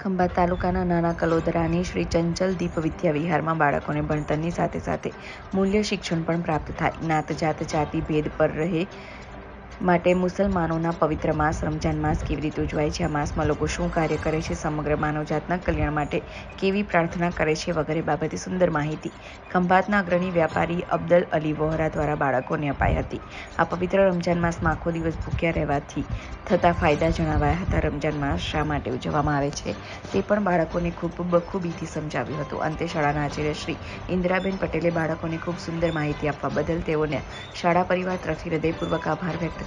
ખંભાત તાલુકાના નાના કલોદરાની શ્રી ચંચલ દીપ વિદ્યા વિહારમાં બાળકોને ભણતરની સાથે સાથે મૂલ્ય શિક્ષણ પણ પ્રાપ્ત થાય. નાત જાત જાતિ ભેદ પર રહે માટે મુસલમાનોના પવિત્ર માસ, રમજાન માસ કેવી રીતે ઉજવાય છે? આ માસમાં લોકો શું કાર્ય કરે છે? સમગ્ર માનવજાતના કલ્યાણ માટે કેવી પ્રાર્થના કરે છે? વગેરે બાબતે સુંદર માહિતી ખંભાતના અગ્રણી વ્યાપારી અબ્દલ અલી વોહરા દ્વારા બાળકોને અપાઈ હતી. આ પવિત્ર રમજાન માસમાં આખો દિવસ ભૂખ્યા રહેવાથી થતા ફાયદા જણાવાયા હતા. રમજાન માસ શા માટે ઉજવવામાં આવે છે? તે પણ બાળકોને ખૂબ બખૂબીથી સમજાવ્યું હતું. અંતે શાળાના આચાર્ય શ્રી ઇન્દિરાબેન પટેલે બાળકોને ખૂબ સુંદર માહિતી આપવા બદલ તેઓને શાળા પરિવાર તરફથી હૃદયપૂર્વક આભાર વ્યક્ત